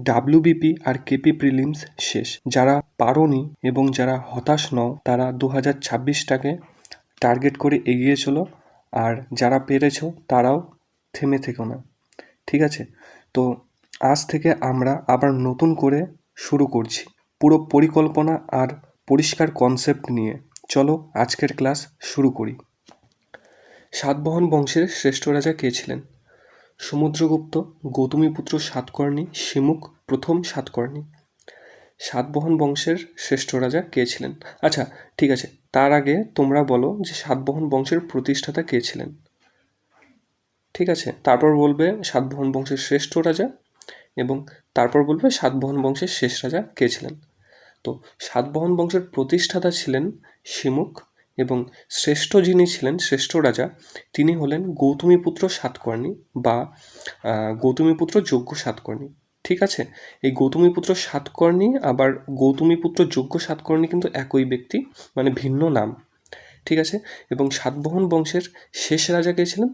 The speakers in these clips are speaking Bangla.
ডাব্লিউবিপি আর কেপি প্রিলিমস শেষ। যারা পারোনি এবং যারা হতাশ নও, তারা দু হাজার ছাব্বিশটাকে টার্গেট করে এগিয়ে চলো, আর যারা পেরেছ, তারাও থেমে থেকো না। ঠিক আছে? তো আজ থেকে আমরা আবার নতুন করে শুরু করছি। পুরো পরিকল্পনা আর পরিষ্কার কনসেপ্ট নিয়ে। চলো আজকের ক্লাস শুরু করি। সাতবাহন বংশের শ্রেষ্ঠ রাজা কে ছিলেন? সমুদ্রগুপ্ত গৌতমীপুত্র সাতকর্ণী শিমুখ প্রথম সাতকর্ণী। সাতবাহন বংশের শ্রেষ্ঠ রাজা কে ছিলেন? আচ্ছা ঠিক আছে, তার আগে তোমরা বলো যে সাতবাহন বংশের প্রতিষ্ঠাতা কে ছিলেন? ঠিক আছে, তারপর বলবে সাতবাহন বংশের শ্রেষ্ঠ রাজা এবং তারপর বলবে সাতবাহন বংশের শেষ রাজা কে ছিলেন? তো সাতবাহন বংশের প্রতিষ্ঠাতা ছিলেন শিমুখ এবং শ্রেষ্ঠ যিনি ছিলেন, শ্রেষ্ঠ রাজা, তিনি হলেন গৌতমীপুত্র সাতকর্ণী বা গৌতমীপুত্র যজ্ঞ সাতকর্ণী। ঠিক আছে? এই গৌতমীপুত্র সাতকর্ণী আবার গৌতমীপুত্র যজ্ঞ সাতকর্ণী কিন্তু একই ব্যক্তি মানে ভিন্ন নাম। ঠিক আছে? এবং সাতবাহন বংশের শেষ রাজা কে ছিলেন?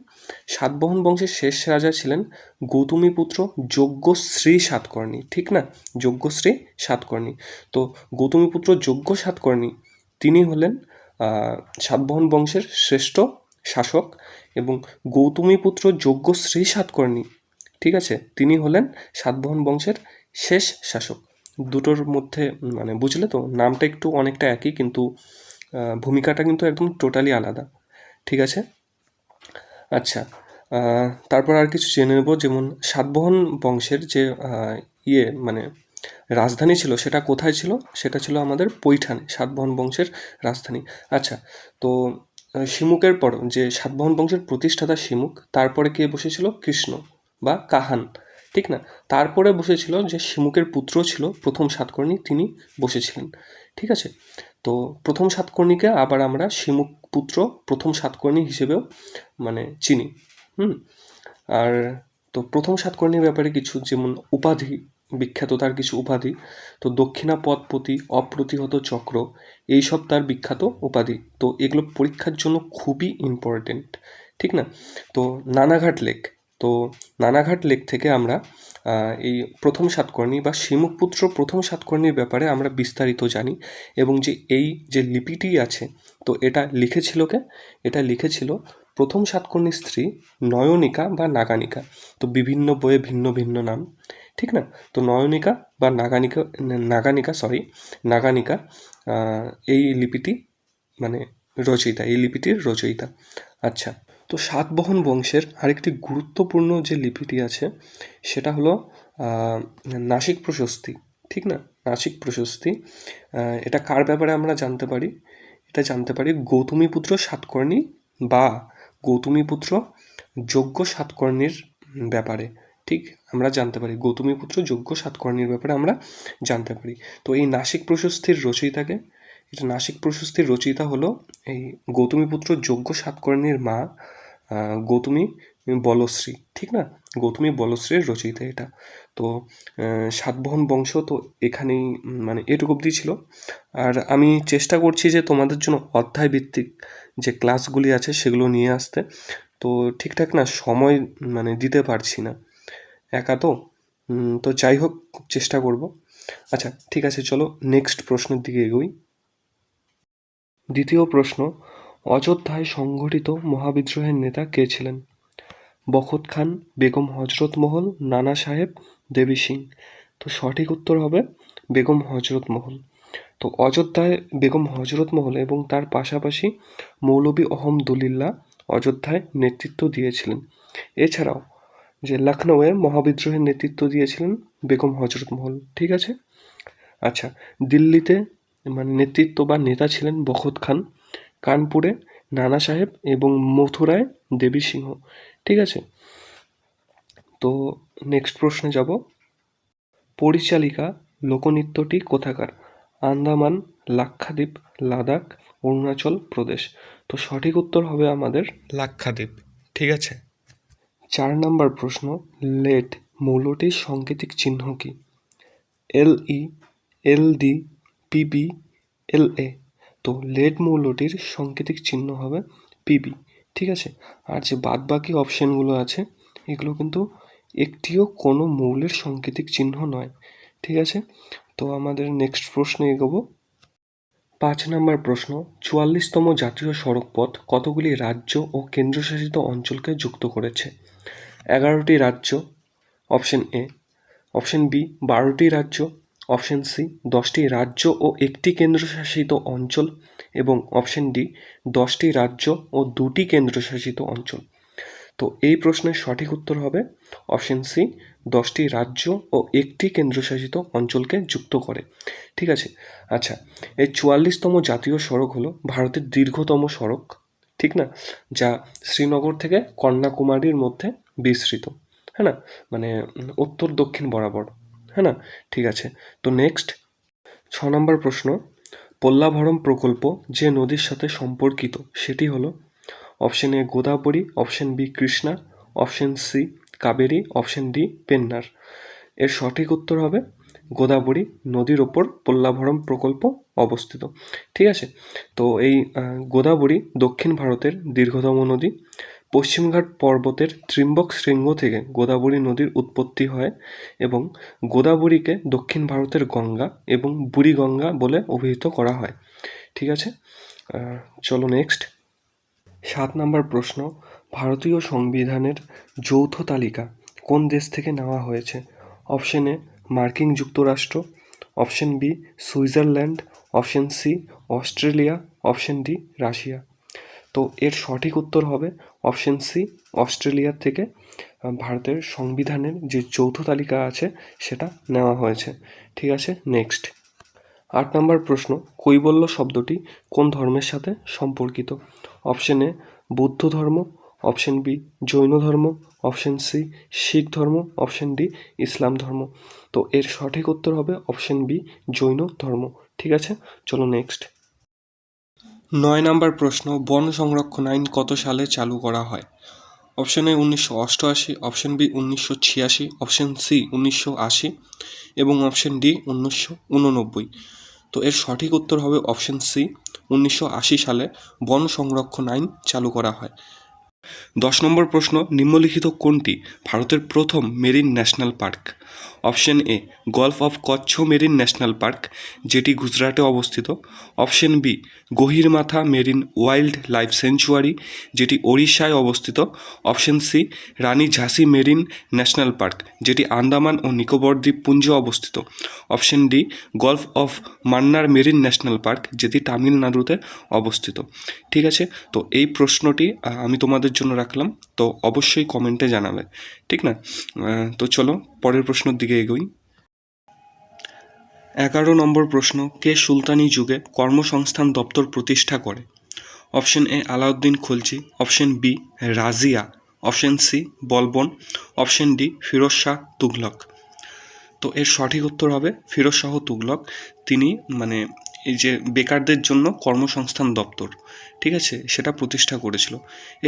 সাতবাহন বংশের শেষ রাজা ছিলেন গৌতমীপুত্র যজ্ঞশ্রী সাতকর্ণী। ঠিক না? যজ্ঞশ্রী সাতকর্ণী। তো গৌতমীপুত্র যজ্ঞ সাতকর্ণী, তিনি হলেন সাতবাহন বংশের শ্রেষ্ঠ শাসক এবং গৌতমী পুত্র গৌতমীপুত্র যজ্ঞশ্রী সাতকর্ণী, ঠিক আছে? তিনি হলেন সাতবাহন বংশের শেষ শাসক। দুটোর মধ্যে মানে বুঝলে তো, নামটা একটু অনেকটা একই, কিন্তু ভূমিকাটা কিন্তু একদম টোটালি আলাদা, ঠিক আছে? আচ্ছা তারপর আর কিছু জেনে নেব, যেমন সাতবাহন বংশের যে ইয়ে মানে রাজধানী ছিল, সেটা কোথায় ছিল? সেটা ছিল আমাদের পৈঠানে, সাতবাহন বংশের রাজধানী। আচ্ছা তো শিমুকের পর যে সাতবাহন বংশের প্রতিষ্ঠাতা শিমুক, তারপরে কে বসেছিল? কৃষ্ণ বা কাহান, ঠিক না? তারপরে বসেছিল যে শিমুকের পুত্র ছিল, প্রথম সাতকর্ণী তিনি বসেছিলেন, ঠিক আছে? তো, প্রথম সাতকর্ণীকে আবার আমরা শিমুক পুত্র প্রথম সাতকর্ণী হিসেবেও মানে চিনি, হুম? আর, তো প্রথম সাতকর্ণীর ব্যাপারে কিছু যেমন উপাধি বিখ্যাত তার কিছু উপাধি। তো দক্ষিণা পদপতি, অপ্রতিহত চক্র, এইসব তার বিখ্যাত উপাধি। তো এগুলো পরীক্ষার জন্য খুবই ইম্পর্টেন্ট ঠিক না? তো নানাঘাট লেক, তো নানাঘাট লেক থেকে আমরা এই প্রথম সাতকর্ণী বা শিমুকপুত্র প্রথম সাতকর্ণীর ব্যাপারে আমরা বিস্তারিত জানি এবং যে এই যে লিপিটি আছে, তো এটা লিখেছিল কে? এটা লিখেছিল প্রথম সাতকর্ণীর স্ত্রী নয়নিকা বা নাগানিকা। তো বিভিন্ন বইয়ে ভিন্ন ভিন্ন নাম। ঠিক না? তো নয়নিকা বা নাগানিকা নাগানিকা সরি নাগানিকা এই লিপিটি মানে রচয়িতা, এই লিপিটির রচয়িতা। আচ্ছা তো সাতবহন বংশের আরেকটি গুরুত্বপূর্ণ যে লিপিটি আছে, সেটা হলো নাসিক প্রশস্তি, ঠিক না? নাসিক প্রশস্তি এটা কার ব্যাপারে আমরা জানতে পারি? এটা জানতে পারি গৌতমীপুত্র সাতকর্ণী বা গৌতমীপুত্র যোগ্য সাতকর্ণীর ব্যাপারে। ঠিক আমরা জানতে পারি। গৌতমীপুত্র যজ্ঞ সাতকর্ণীর ব্যাপারে আমরা জানতে পারি। তো এই নাসিক প্রশস্তির রচয়িতাকে, এটা নাসিক প্রশস্তির রচয়িতা হলো এই গৌতমীপুত্র যজ্ঞ সাতকর্ণীর মা গৌতমী বলশ্রী, ঠিক না? গৌতমী বলশ্রীর রচয়িতা এটা। তো সাতবাহন বংশ তো এখানেই মানে এটুকু অবধি ছিল। আর আমি চেষ্টা করছি যে তোমাদের জন্য অধ্যায় ভিত্তিক যে ক্লাসগুলি আছে সেগুলো নিয়ে আসতে। তো ঠিকঠাক না, সময় মানে দিতে পারছি না। একা তো? তো যাই হোক, চেষ্টা করব। আচ্ছা ঠিক আছে, চলো নেক্সট প্রশ্নের দিকে এগোই। দ্বিতীয় প্রশ্ন, অযোধ্যায় সংঘটিত মহাবিদ্রোহের নেতা কে ছিলেন? বখত খান, বেগম হজরত মহল, নানা সাহেব, দেবী সিং। তো সঠিক উত্তর হবে বেগম হজরত মহল। তো অযোধ্যায় বেগম হজরত মহল এবং তার পাশাপাশি মৌলবী অহমদুলিল্লাহ অযোধ্যায় নেতৃত্ব দিয়েছিলেন। এছাড়াও যে লখনৌয়ে মহাবিদ্রোহের নেতৃত্ব দিয়েছিলেন বেগম হজরত মহল, ঠিক আছে? আচ্ছা দিল্লিতে মানে নেতৃত্ব বা নেতা ছিলেন বখত খান, কানপুরে নানা সাহেব এবং মথুরায় দেবী সিংহ, ঠিক আছে? তো নেক্সট প্রশ্নে যাব। পরিচালিকা লোকনৃত্যটি কোথাকার? আন্দামান, লাক্ষাদ্বীপ, লাদাখ, অরুণাচল প্রদেশ। তো সঠিক উত্তর হবে আমাদের লাক্ষাদ্বীপ, ঠিক আছে? চার নম্বর প্রশ্ন, লেট মৌলটির সাংকেতিক চিহ্ন কি? L E, L D PB L A. তো লেট মৌলটির সাংকেতিক চিহ্ন হবে পিবি ঠিক আছে? আর যে বাদ বাকি অপশানগুলো আছে, এগুলো কিন্তু একটিও কোনো মৌলের সাংকেতিক চিহ্ন নয়, ঠিক আছে? তো আমাদের নেক্সট প্রশ্নে এগোবো। পাঁচ নম্বর প্রশ্ন, চুয়াল্লিশতম জাতীয় সড়ক পথ কতগুলি রাজ্য ও কেন্দ্রশাসিত অঞ্চলকে যুক্ত করেছে? এগারোটি রাজ্য অপশন এ অপশন বি বারোটি রাজ্য অপশন সি দশটি রাজ্য ও একটি কেন্দ্রশাসিত অঞ্চল এবং অপশন ডি দশটি রাজ্য ও দুটি কেন্দ্রশাসিত অঞ্চল। তো এই প্রশ্নের সঠিক উত্তর হবে অপশন সি দশটি রাজ্য ও একটি কেন্দ্রশাসিত অঞ্চলকে যুক্ত করে। ঠিক আছে? আচ্ছা এই চুয়াল্লিশতম জাতীয় সড়ক হলো ভারতের দীর্ঘতম সড়ক, ঠিক না? যা শ্রীনগর থেকে কন্যাকুমারীর মধ্যে বিস্তৃত হ্যাঁ না? মানে উত্তর দক্ষিণ বরাবর হ্যাঁ না? ঠিক আছে। তো নেক্সট ছ নম্বর প্রশ্ন। পল্লাভরম প্রকল্প যে নদীর সাথে সম্পর্কিত, সেটি হলো option A Godavari option B Krishna option C Kaveri, option D, Pennar. এর সঠিক উত্তর হবে গোদাবরী নদীর ওপর পল্লাভরম প্রকল্প অবস্থিত। ঠিক আছে? তো এই গোদাবরী দক্ষিণ ভারতের দীর্ঘতম নদী। পশ্চিমঘাট পর্বতের ত্রিম্বক শৃঙ্গ থেকে গোদাবরী নদীর উৎপত্তি হয় এবং গোদাবরীকে দক্ষিণ ভারতের গঙ্গা এবং বুড়িগঙ্গা বলে অভিহিত করা হয়। ঠিক আছে? চলো নেক্সট সাত নম্বর প্রশ্ন। ভারতীয় সংবিধানের যৌথ তালিকা কোন দেশ থেকে নেওয়া হয়েছে? অপশন এ, মার্কিন যুক্তরাষ্ট্র। Option B, Switzerland. Option C, Australia. Option D, Russia. তো এর সঠিক উত্তর হবে অপশন সি অস্ট্রেলিয়া থেকে। ভারতের সংবিধানের যে যৌথ তালিকা আছে সেটা নেওয়া হয়েছে। ঠিক আছে, নেক্সট। আট নম্বর প্রশ্ন, কৈবল্য শব্দটি কোন ধর্মের সাথে সম্পর্কিত? অপশন এ, বৌদ্ধ ধর্ম অপশন বি, জৈন ধর্ম, অপশন সি, শিখ ধর্ম, অপশন ডি, ইসলাম ধর্ম। তো এর সঠিক উত্তর হবে অপশন বি, জৈন ধর্ম। ঠিক আছে? চলো নেক্সট। নয় নম্বর প্রশ্ন, বন সংরক্ষণ আইন কত সালে চালু করা হয়? অপশন এ উনিশশো অষ্টআশি, অপশন বি উনিশশো ছিয়াশি, অপশন সি উনিশশো আশি এবং অপশন ডি উনিশশো উননব্বই। তো এর সঠিক উত্তর হবে অপশন সি, উনিশশো আশি সালে বন সংরক্ষণ আইন চালু করা হয়। দশ নম্বর প্রশ্ন নিম্নলিখিত কোনটি ভারতের প্রথম marine national park? Option A, Gulf of Kutch marine national park, যেটি গুজরাটে অবস্থিত। Option B Gahirmatha marine wildlife sanctuary, যেটি ওড়িশায় অবস্থিত। অপশন সি, রানী ঝাঁসি মেরিন ন্যাশনাল পার্ক, যেটি আন্দামান ও নিকোবর দ্বীপপুঞ্জে অবস্থিত। Option D, Gulf of Mannar marine national park, যেটি তামিলনাড়ুতে অবস্থিত। ঠিক আছে? তো এই প্রশ্নটি আমি তোমাদের জন্য রাখলাম। তো অবশ্যই কমেন্টে জানাবে। ঠিক না? তো চলো পরের প্রশ্নের দিকে এগোই। এগারো নম্বর প্রশ্ন, কে সুলতানি যুগে কর্মসংস্থান দপ্তর প্রতিষ্ঠা করে? Option A, Alauddin Khalji, option B, Razia, option C, Balban, option D, Firoz Shah Tughlaq. তো এর সঠিক উত্তর হবে ফিরোজ শাহ তুগলক। তিনি মানে এই যে বেকারদের জন্য কর্মসংস্থান দপ্তর, ঠিক আছে? সেটা প্রতিষ্ঠা করেছিল।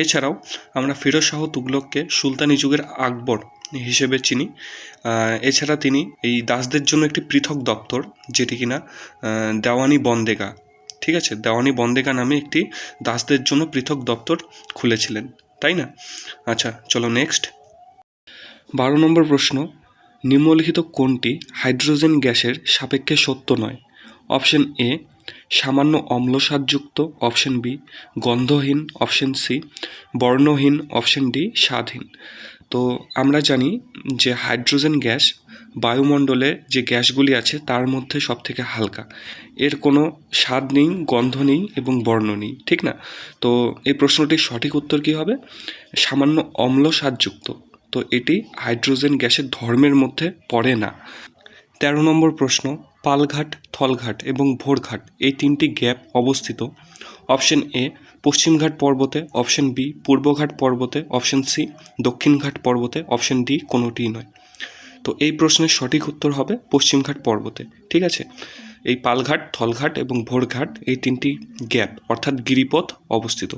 এছাড়াও আমরা ফিরোজ শাহ তুঘলককে সুলতানি যুগের আকবর হিসেবে চিনি। এছাড়া তিনি এই দাসদের জন্য একটি পৃথক দপ্তর, যেটি কিনা দেওয়ানি বন্দেগা, ঠিক আছে? দেওয়ানি বন্দেগা নামে একটি দাসদের জন্য পৃথক দপ্তর খুলেছিলেন, তাই না? আচ্ছা চলো নেক্সট বারো নম্বর প্রশ্ন, নিম্নলিখিত কোনটি হাইড্রোজেন গ্যাসের সাপেক্ষে সত্য নয়? অপশন এ, সামান্য অম্লস্বাদযুক্ত অপশন বি, গন্ধহীন অপশন সি, বর্ণহীন অপশন ডি স্বাদহীন তো আমরা জানি যে হাইড্রোজেন গ্যাস বায়ুমণ্ডলে যে গ্যাসগুলি আছে তার মধ্যে সবথেকে হালকা। এর কোনো স্বাদ নেই, গন্ধ নেই এবং বর্ণ নেই, ঠিক না? তো এই প্রশ্নটির সঠিক উত্তর কী হবে? সামান্য অম্ল স্বাদযুক্ত তো এটি হাইড্রোজেন গ্যাসের ধর্মের মধ্যে পড়ে না। তেরো নম্বর প্রশ্ন, পালঘাট, থলঘাট এবং ভোরঘাট এই তিনটি গ্যাপ অবস্থিত। অপশন এ, পশ্চিমঘাট পর্বতে, অপশন বি, পূর্বঘাট পর্বতে, অপশন সি, দক্ষিণঘাট পর্বতে, অপশন ডি কোনোটিই নয়। তো এই প্রশ্নের সঠিক উত্তর হবে পশ্চিমঘাট পর্বতে, ঠিক আছে? এই পালঘাট, থলঘাট এবং ভোরঘাট এই তিনটি গ্যাপ, অর্থাৎ গিরিপথ অবস্থিত।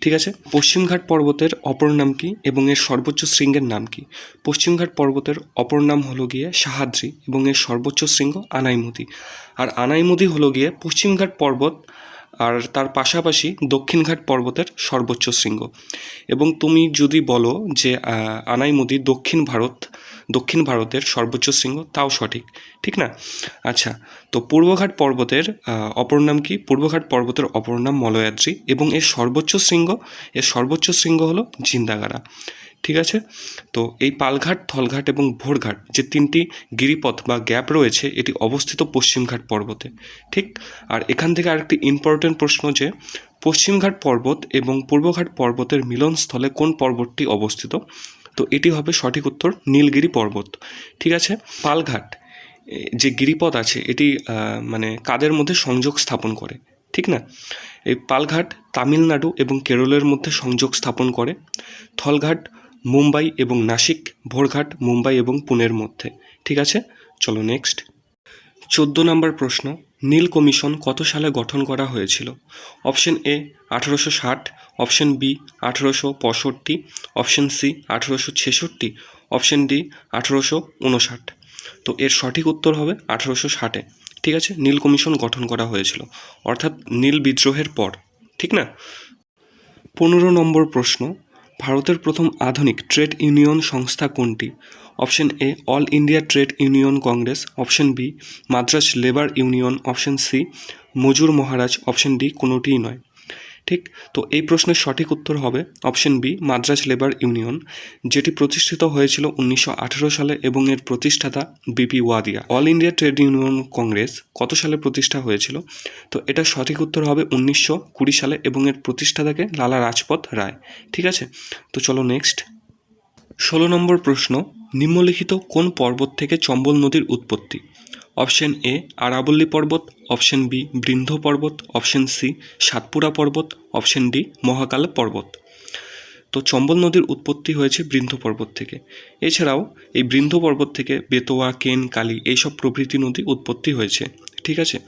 ঠিক আছে? পশ্চিমঘাট পর্বতের অপর নাম কি এবং এর সর্বোচ্চ শৃঙ্গের নাম কি? পশ্চিমঘাট পর্বতের অপর নাম হলো গিয়ে সাহাদ্রি এবং এর সর্বোচ্চ শৃঙ্গ আনাইমুদি। আর আনাইমুদি হলো গিয়ে পশ্চিমঘাট পর্বত আর তার পাশাপাশি দক্ষিণঘাট পর্বতের সর্বোচ্চ শৃঙ্গ। এবং তুমি যদি বলো যে আহ, আনাইমুদি দক্ষিণ ভারত দক্ষিণ ভারতের সর্বোচ্চ শৃঙ্গ তাও সঠিক ঠিক না? আচ্ছা তো পূর্বঘাট পর্বতের অপর নাম কি? পূর্বঘাট পর্বতের অপর নাম মলয়াদ্রি এবং এর সর্বোচ্চ শৃঙ্গ এর সর্বোচ্চ শৃঙ্গ হলো জিন্দাগারা। ঠিক আছে? তো এই পালঘাট, থলঘাট এবং ভোরঘাট যে তিনটি গিরিপথ বা গ্যাপ রয়েছে, এটি অবস্থিত পশ্চিমঘাট পর্বতে। ঠিক? আর এখান থেকে আরেকটি ইম্পর্টেন্ট প্রশ্ন যে, পশ্চিমঘাট পর্বত এবং পূর্বঘাট পর্বতের মিলনস্থলে কোন পর্বতটি অবস্থিত? তো এটি হবে সঠিক উত্তর, নীলগিরি পর্বত। ঠিক আছে? পালঘাট যে গিরিপথ আছে, এটি মানে কাদের মধ্যে সংযোগ স্থাপন করে? ঠিক না? এই পালঘাট, তামিলনাড়ু এবং কেরলের মধ্যে সংযোগ স্থাপন করে। থলঘাট মুম্বাই এবং নাসিক, ভোরঘাট, মুম্বাই এবং পুনের মধ্যে। ঠিক আছে? চলো নেক্সট চোদ্দ নম্বর প্রশ্ন, নীল কমিশন কত সালে গঠন করা হয়েছিল? অপশন এ, আঠেরোশো ষাট, অপশন বি, আঠেরোশো পঁয়ষট্টি, অপশন সি, আঠেরোশো ছেষট্টি, অপশন ডি, আঠেরোশো উনষাট। তো এর সঠিক উত্তর হবে আঠেরোশো ষাটে ঠিক আছে? নীল কমিশন গঠন করা হয়েছিল। অর্থাৎ নীল বিদ্রোহের পর। ঠিক না? পনেরো নম্বর প্রশ্ন ভারতের প্রথম আধুনিক ট্রেড ইউনিয়ন সংস্থা কোনটি? Option A, All India Trade Union Congress. Option B Madras labour union. Option C, মজুর মহারাজ। অপশন ডি, কোনোটিই নয়। ঠিক? তো এই প্রশ্নের সঠিক উত্তর হবে option B, Madras labour union, যেটি প্রতিষ্ঠিত হয়েছিল উনিশশো আঠেরো সালে এবং এর প্রতিষ্ঠাতা B P. All India Trade Union Congress কত সালে প্রতিষ্ঠা হয়েছিল? তো এটা সঠিক উত্তর হবে উনিশশো কুড়ি সালে এবং এর প্রতিষ্ঠাতাকে লালা রাজপথ রায়। ঠিক আছে? তো চলো নেক্সট। ষোলো নম্বর প্রশ্ন, নিম্নলিখিত কোন পর্বত থেকে চম্বল নদীর উৎপত্তি? অপশন এ, আরাবল্লী পর্বত অপশন বি, বৃন্ধ পর্বত। অপশন সি, সাতপুরা পর্বত। অপশন ডি, মহাকাল পর্বত। তো চম্বল নদীর উৎপত্তি হয়েছে বৃন্ধ পর্বত থেকে। এছাড়াও এই বৃন্ধ পর্বত থেকে বেতোয়া, কেন, কালী এইসব প্রভৃতি নদী উৎপত্তি হয়েছে। ঠিক আছে?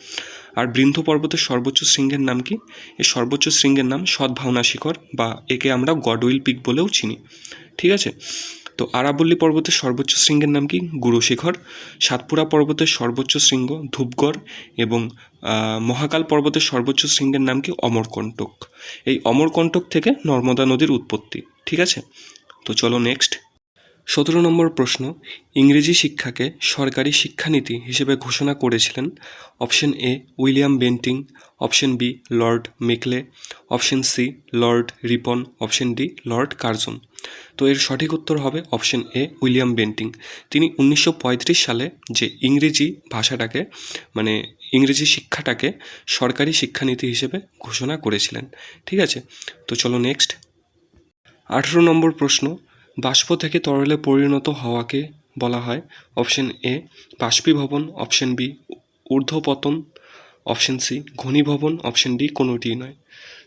আর বৃন্ধ পর্বতের সর্বোচ্চ শৃঙ্গের নাম কি? এই সর্বোচ্চ শৃঙ্গের নাম সদ্ভাবনা শিখর বা একে আমরা গডউইল পিক বলেও চিনি। ঠিক আছে? তো আরাবল্লী পর্বতের সর্বোচ্চ শৃঙ্গের নাম কি? গুরু শিখর। সাতপুরা পর্বতের সর্বোচ্চ শৃঙ্গ ধূপগড় এবং মহাকাল পর্বতের সর্বোচ্চ শৃঙ্গের নাম কি? অমরকণ্টক। এই অমরকণ্টক থেকে নর্মদা নদীর উৎপত্তি, ঠিক আছে? তো চলো নেক্সট সতেরো নম্বর প্রশ্ন। ইংরেজি শিক্ষাকে সরকারি শিক্ষানীতি হিসেবে ঘোষণা করেছিলেন option A William Bentinck, option B Lord Macaulay, option C Lord Ripon, option D Lord Curzon. তো এর সঠিক উত্তর হবে অপশন এ, উইলিয়াম বেন্টিং। তিনি উনিশশো পঁয়ত্রিশ সালে যে ইংরেজি ভাষাটাকে মানে ইংরেজি শিক্ষাটাকে সরকারি শিক্ষানীতি হিসেবে ঘোষণা করেছিলেন। ঠিক আছে? তো চলো নেক্সট আঠেরো নম্বর প্রশ্ন, বাষ্প থেকে তরলে পরিণত হওয়াকে বলা হয়। অপশন এ, বাষ্পীভবন। অপশন বি, ঊর্ধ্বপতন। অপশন সি, ঘনীভবন। অপশন ডি, কোনোটিই নয়।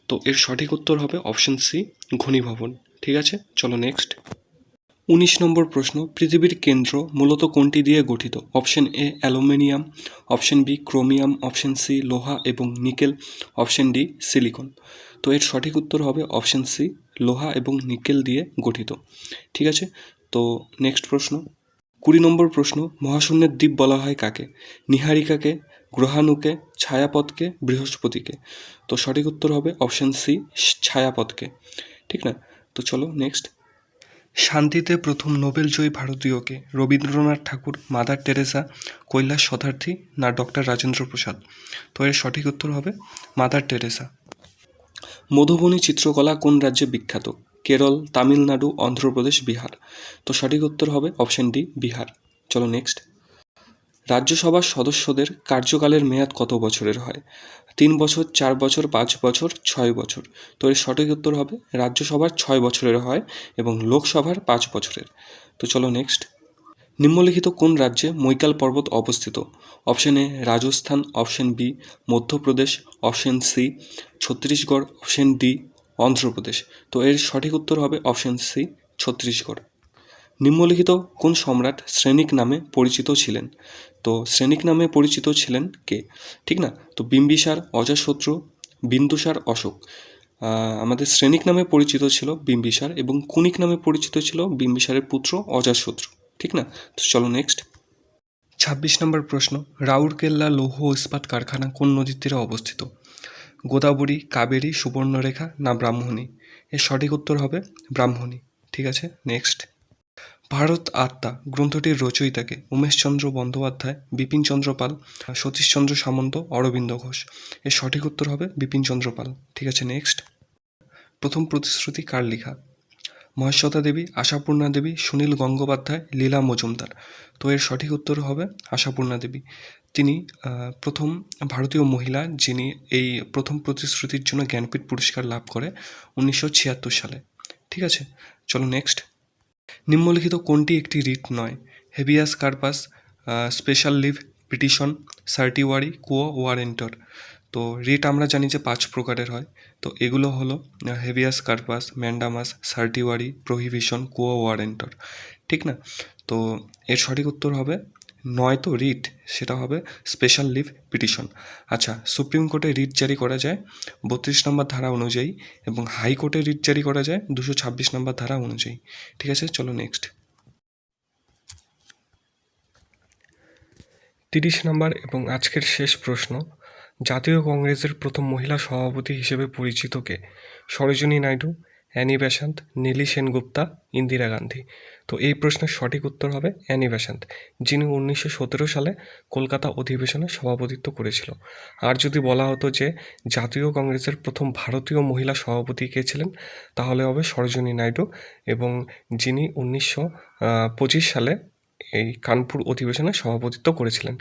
তো এর সঠিক উত্তর হবে অপশন সি, ঘনীভবন। ঠিক আছে? চলো নেক্সট উনিশ নম্বর প্রশ্ন, পৃথিবীর কেন্দ্র মূলত কোনটি দিয়ে গঠিত? Option A aluminium, option B chromium, option C লোহা এবং নিকেল, অপশন ডি সিলিকন। তো এর সঠিক উত্তর হবে অপশন সি লোহা এবং নিকেল দিয়ে গঠিত। ঠিক আছে? তো নেক্সট প্রশ্ন। কুড়ি নম্বর প্রশ্ন, মহাশূন্যের দ্বীপ বলা হয় কাকে? নিহারিকাকে, গ্রহাণুকে, ছায়াপথকে, বৃহস্পতিকে। তো সঠিক উত্তর হবে অপশন সি ছায়াপথকে। ঠিক না? তো চলো নেক্সট শান্তিতে প্রথম নোবেলজয়ী ভারতীয়কে রবীন্দ্রনাথ ঠাকুর, মাদার টেরেসা, কৈলাস শতার্থী না ডক্টর রাজেন্দ্র প্রসাদ? তো এর সঠিক উত্তর হবে মাদার টেরেসা। মধুবনী চিত্রকলা কোন রাজ্যে বিখ্যাত? কেরল, তামিলনাড়ু, অন্ধ্রপ্রদেশ, বিহার। তো সঠিক উত্তর হবে অপশন ডি বিহার। চলো নেক্সট রাজ্যসভার সদস্যদের কার্যকালের মেয়াদ কত বছরের হয়? তিন বছর, চার বছর, পাঁচ বছর, ছয় বছর। তো এর সঠিক উত্তর হবে রাজ্যসভার ছয় বছরের হয় এবং লোকসভার পাঁচ বছরের। তো চলো নেক্সট নিম্নলিখিত কোন রাজ্যে মৈকাল পর্বত অবস্থিত? Option A Rajasthan, option B Madhya Pradesh, option C Chhattisgarh, option D Andhra Pradesh. তো এর সঠিক উত্তর হবে অপশন সি ছত্তিশগড়। নিম্নলিখিত কোন সম্রাট শ্রেণিক নামে পরিচিত ছিলেন? তো শ্রেণিক নামে পরিচিত ছিলেন কে? ঠিক না? তো বিম্বিসার, অজাশত্রু, বিন্দুসার, অশোক। আমাদের শ্রেণিক নামে পরিচিত ছিল বিম্বিসার এবং কুনিক নামে পরিচিত ছিল বিম্বিসারের পুত্র অজাশত্রু। ঠিক না? তো চলো নেক্সট ছাব্বিশ নম্বর প্রশ্ন। রাউরকেল্লা লৌহ ইস্পাত কারখানা কোন নদীর তীরে অবস্থিত? গোদাবরী, কাবেরী, সুবর্ণরেখা না ব্রাহ্মণী? এর সঠিক উত্তর হবে ব্রাহ্মণী। ঠিক আছে? নেক্সট ভারত আত্মা গ্রন্থটির রচয়িতাকে উমেশচন্দ্র বন্দ্যোপাধ্যায়, বিপিনচন্দ্র পাল, সতীশচন্দ্র সামন্ত, অরবিন্দ ঘোষ। এর সঠিক উত্তর হবে বিপিনচন্দ্র পাল। ঠিক আছে নেক্সট প্রথম প্রতিশ্রুতি কার লেখা? মহেশ্বতা দেবী, আশাপূর্ণা দেবী, সুনীল গঙ্গোপাধ্যায়, লীলা মজুমদার। তো এর সঠিক উত্তর হবে আশাপূর্ণা দেবী। তিনি প্রথম ভারতীয় মহিলা যিনি এই প্রথম প্রতিশ্রুতির জন্য জ্ঞানপীঠ পুরস্কার লাভ করে উনিশশো ছিয়াত্তর সালে। ঠিক আছে, চলো নেক্সট নিম্নলিখিত কোনটি একটি রিট নয়? হেভিয়াস কার্পাস স্পেশাল লিভ, পিটিশন, সার্টিওয়ারি, কুয়া, ওয়ারেন্টর। তো রিট আমরা জানি যে পাঁচ প্রকারের হয়। তো এগুলো হলো হেভিয়াস কার্পাস, ম্যান্ডামাস, সার্টিওয়ারি, প্রহিবিশন, কুয়া, ওয়ারেন্টর। ঠিক না? তো এর সঠিক উত্তর হবে নয় তো রিট, সেটা হবে স্পেশাল লিভ পিটিশন আচ্ছা সুপ্রিম কোর্টে রিট জারি করা যায় বত্রিশ নম্বর ধারা অনুযায়ী এবং হাইকোর্টে রিট জারি করা যায় দুশো ছাব্বিশ নম্বর ধারা অনুযায়ী। ঠিক আছে, চলো নেক্সট তিরিশ নম্বর এবং আজকের শেষ প্রশ্ন, জাতীয় কংগ্রেসের প্রথম মহিলা সভাপতি হিসেবে পরিচিত কে? Sarojini Naidu Annie Besant Nellie Sengupta, Indira Gandhi. তো এই প্রশ্নের সঠিক উত্তর হবে অ্যানি বেসান্ত যিনি উনিশশো সতেরো সালে কলকাতা অধিবেশনে সভাপতিত্ব করেছিল। আর যদি বলা হতো যে জাতীয় কংগ্রেসের প্রথম ভারতীয় মহিলা সভাপতি কে ছিলেন, তাহলে হবে সরোজিনী নাইডু এবং যিনি উনিশশো পঁচিশ সালে এই কানপুর অধিবেশনে সভাপতিত্ব করেছিলেন।